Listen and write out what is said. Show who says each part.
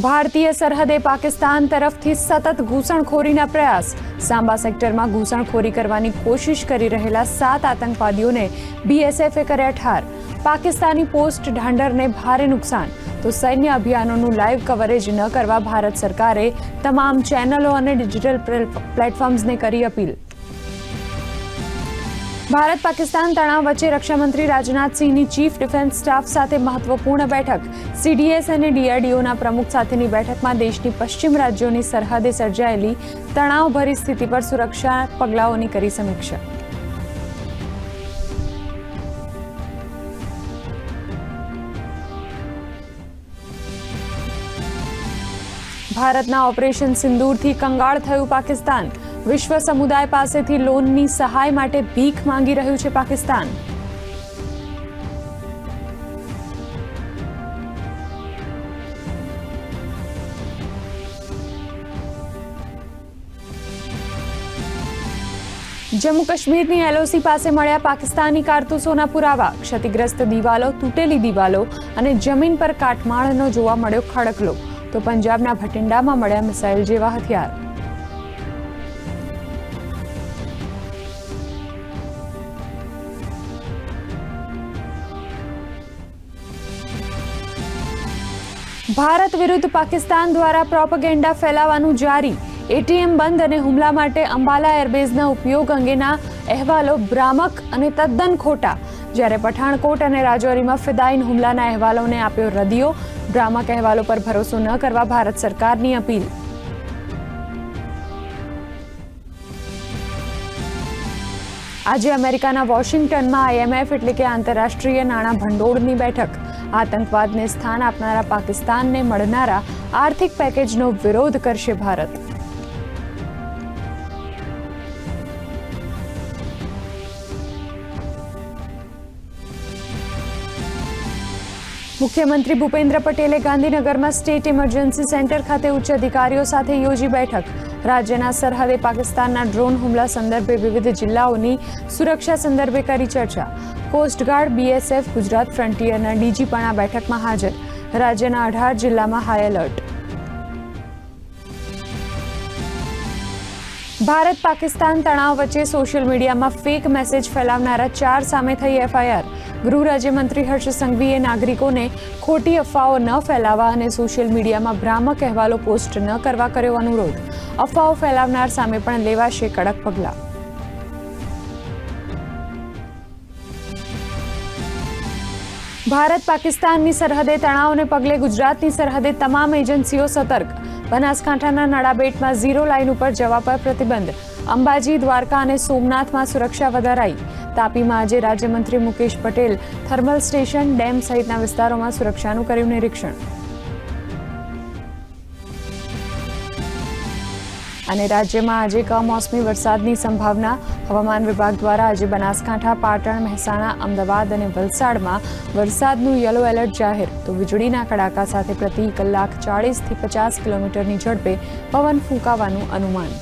Speaker 1: ભારતીય સરહદે પાકિસ્તાન તરફથી સતત ઘૂસણખોરીના પ્રયાસ. સાંબા સેક્ટરમાં ઘૂસણખોરી કરવાની કોશિશ કરી રહેલા સાત આતંકવાદીઓને બીએસએફે કર્યા ઠાર. પાકિસ્તાની પોસ્ટ ઢાંડરને ભારે નુકસાન. તો સૈન્ય અભિયાનોનું લાઈવ કવરેજ ન કરવા ભારત સરકારે તમામ ચેનલો અને ડિજિટલ પ્લેટફોર્મ્સને કરી અપીલ. ભારત પાકિસ્તાન તણાવ વચ્ચે રક્ષામંત્રી રાજનાથસિંહની ચીફ ડિફેન્સ સ્ટાફ સાથે મહત્વપૂર્ણ બેઠક. સીડીએસ અને ડીઆરડીઓના પ્રમુખ સાથેની બેઠકમાં દેશની પશ્ચિમ રાજ્યોની સરહદે સર્જાયેલી તણાવભરી સ્થિતિ પર સુરક્ષા પગલાઓની કરી સમીક્ષા. ભારતના ઓપરેશન સિંદૂરથી કંગાળ થયું પાકિસ્તાન. વિશ્વ સમુદાય પાસેથી લોનની સહાય માટે ભીખ માંગી રહ્યું છે પાકિસ્તાન. જમ્મુ કાશ્મીરની એલઓસી પાસે મળ્યા પાકિસ્તાની કારતૂસોના પુરાવા. ક્ષતિગ્રસ્ત દિવાલો, તૂટેલી દિવાલો અને જમીન પર કાટમાળનો જોવા મળ્યો ખડકલો. તો પંજાબના ભટિંડામાં મળ્યા મિસાઇલ જેવા હથિયાર. ભારત વિરુદ્ધ પાકિસ્તાન દ્વારા પ્રોપગેન્ડા ફેલાવાનું જારી. એટીએમ બંધ અને હુમલા માટે અંબાલા એરબેઝના ઉપયોગ અંગેના અહેવાલો ભ્રામક અને તદ્દન ખોટા. જ્યારે પઠાણકોટ અને રાજૌરીમાં ફિદાઈન હુમલાના અહેવાલોને આપ્યો રદિયો, ભ્રામક અહેવાલો પર ભરોસો ન કરવા ભારત સરકારની અપીલ. આજે અમેરિકાના વોશિંગ્ટનમાં આઈએમએફ એટલે કે આંતરરાષ્ટ્રીય નાણાં ભંડોળની બેઠક. આતંકવાદને સ્થાન આપનારા પાકિસ્તાનને મળનારા આર્થિક પેકેજનો વિરોધ કરશે ભારત. મુખ્યમંત્રી ભૂપેન્દ્ર પટેલે ગાંધીનગરમાં સ્ટેટ ઇમરજન્સી સેન્ટર ખાતે ઉચ્ચ અધિકારીઓ સાથે યોજી બેઠક. રાજ્યના સરહદે પાકિસ્તાનના ડ્રોન હુમલા સંદર્ભે વિવિધ જિલ્લાઓની સુરક્ષા સંદર્ભે કરી ચર્ચા. કોસ્ટગાર્ડ બીએસએફ ગુજરાત ફ્રન્ટિયરના ડીજી પણ આ બેઠકમાં હાજર. રાજ્યના અઢાર જિલ્લામાં હાઈ એલર્ટ. ભારત પાકિસ્તાન તણાવ વચ્ચે સોશિયલ મીડિયામાં ફેક મેસેજ ફેલાવનારા ચાર સામે થઈ એફઆઈઆર. ગૃહ રાજ્યમંત્રી હર્ષ સંઘવીએ નાગરિકોને ખોટી અફવાઓ ન ફેલાવવા અને સોશિયલ મીડિયામાં ભ્રામક અહેવાલો પોસ્ટ ન કરવા કર્યો અનુરોધ. અફવાઓ ફેલાવનાર સામે પણ લેવાશે કડક પગલાં. ભારત પાકિસ્તાનની સરહદે તણાવને પગલે ગુજરાતની સરહદે તમામ એજન્સીઓ સતર્ક. બનાસકાંઠાના નડાબેટમાં ઝીરો લાઇન ઉપર જવા પર પ્રતિબંધ. અંબાજી, દ્વારકા અને સોમનાથમાં સુરક્ષા વધારાઈ. તાપીમાં આજે રાજ્યમંત્રી Mukesh Patel thermal station dam સહિતના વિસ્તારોમાં સુરક્ષાનું કર્યું નિરીક્ષણ. અને રાજ્યમાં આજે કમોસમી વરસાદની સંભાવના. હવામાન વિભાગ દ્વારા આજે બનાસકાંઠા, પાટણ, મહેસાણા, અમદાવાદ અને વલસાડમાં વરસાદનું યલો એલર્ટ જાહેર. તો વીજળીના કડાકા સાથે પ્રતિ કલાક ચાળીસથી પચાસ કિલોમીટરની ઝડપે પવન ફૂંકાવાનું અનુમાન.